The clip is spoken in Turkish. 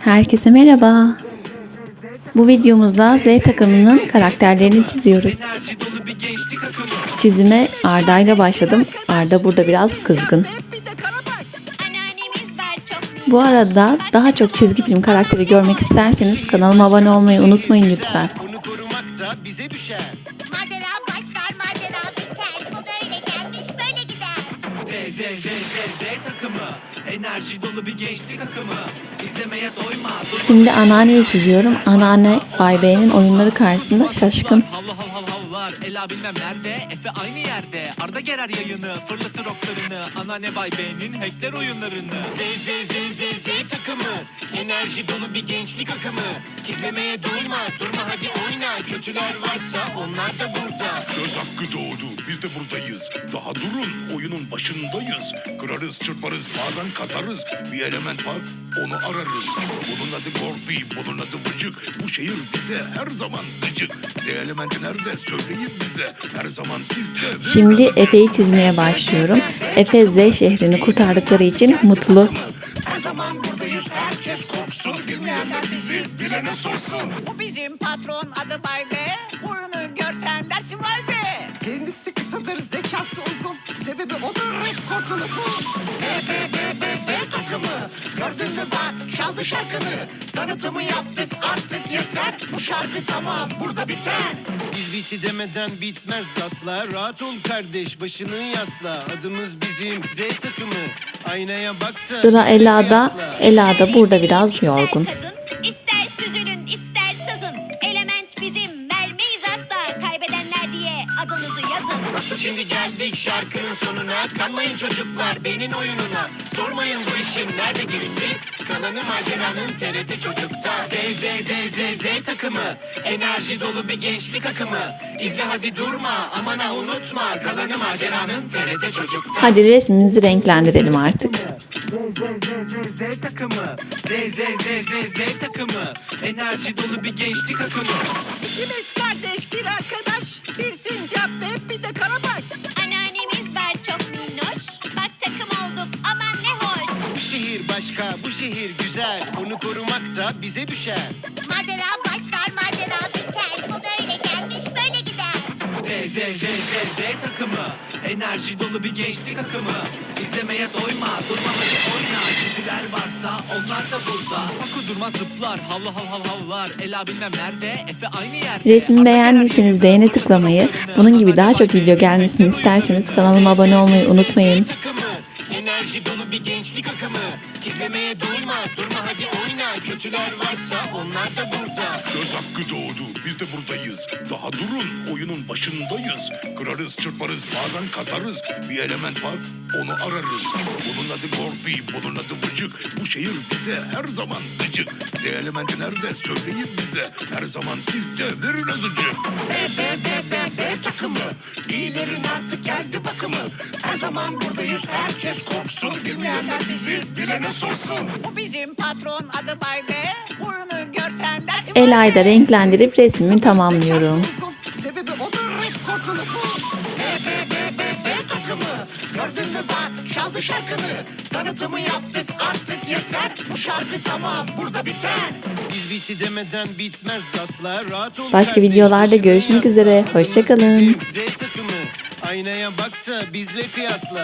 Herkese merhaba. Bu videomuzda Z takımının karakterlerini çiziyoruz. Çizime Arda ile başladım. Arda burada biraz kızgın. Bu arada daha çok çizgi film karakteri görmek isterseniz kanalıma abone olmayı unutmayın lütfen. Enerji dolu bir gençlik akımı Şimdi anneanneyi çiziyorum. Anneanne Bay B'nin oyunları karşısında şaşkın. Havla hav hav havlar Ela bilmem nerede Efe aynı yerde Arda gerer yayını Fırlatır oklarını Anneanne Bay B'nin hackler oyunlarını Z Z Z Z Z takımı. Enerji dolu bir gençlik akımı. İzlemeye doyma, durma hadi oyna. Kötüler varsa onlar da burada. Söz hakkı doğdu. Biz de buradayız. Daha durun. Oyunun başındayız. Kırarız, çırparız, bazen kazarız. Bir element var, onu ararız. Bunun adı Gorfi, bunun adı Vıcık. Bu şehir bize her zaman gıcık. Z elementi nerede? Söyleyin bize. Her zaman sizde. Şimdi Efe'yi çizmeye başlıyorum. Efe Z şehrini kurtardıkları için mutlu. Her zaman buradayız. Herkes korksun. Bilmeyenler bizi bilene sorsun. Bu bizim patron adı Bay B. Oyunu görsen dersin vay be. Kendisi kısadır zekası uzun. Sebebi odur hep korkunuzun. B B bak çaldı şarkını. Tanıtımı yaptık artık yeter. Bu şarkı tamam burada biter. Biz bitti demeden bitmez asla. Rahat ol kardeş, başını yasla. Adımız bizim Z takımı. Aynaya bak da Sıra Ela'da. kıyasla. Ela da burada biraz yorgun. Nasıl şimdi geldik şarkının sonuna? Kanmayın çocuklar benim oyununa Sormayın bu işin nerede gerisi? Kalanı maceranın TRT çocukta. Z Z Z Z Z takımı. Enerji dolu bir gençlik akımı. İzle hadi durma aman ha unutma. Kalanı maceranın TRT çocukta. Hadi resmimizi renklendirelim artık. Z takımı. Z Z Z Z Z takımı. Enerji dolu bir gençlik akımı. İkimiz Başka. Bu şehir güzel Onu korumak da bize düşer. Macera başlar macera biter. Bu böyle gelmiş böyle gider. Z Z Z Z Z takımı. Enerji dolu bir gençlik akımı. İzlemeye doyma Durma hadi oyna. Kötüler varsa onlar da burada. Hakkı durma zıplar. Havla hav hav havlar. Ela bilmem nerede Efe aynı yerde. Resmi beğendiyseniz beğene tıklamayı, bunun gibi daha çok video gelmesini isterseniz kanalıma abone olmayı unutmayın. Enerji dolu bir gençlik akımı İzlemeye doyma durma hadi oyna Kötüler varsa onlar da burada Söz hakkı doğdu. Biz de buradayız. Daha durun. Oyunun başındayız. Kırarız, çırparız, bazen kazarız. Bir element var, onu ararız. Bunun adı Gorfi, bunun adı Vıcık. Bu şehir bize her zaman gıcık. Z elementi nerede? Söyleyin bize. Her zaman sizde. Verin azıcık. B B B B B takımı İyilerin artık geldi bakımı Her zaman buradayız herkes korksun Bilmeyenler bizi bilene sorsun Bu bizim patron adı Bay B. Oyunu görsen dersin vay Ela'yı da be. renklendirip resmimi tamamlıyorum. Sebebi odur hep çaldı şarkını. Tanıtımı yaptık artık yeter. Bu şarkı tamam burada biter. Biz bitti demeden bitmez asla. Rahat ol Başka videolarda görüşmek üzere. Adımız Hoşça kalın. bizim Z takımı. Aynaya bak da bizle kıyasla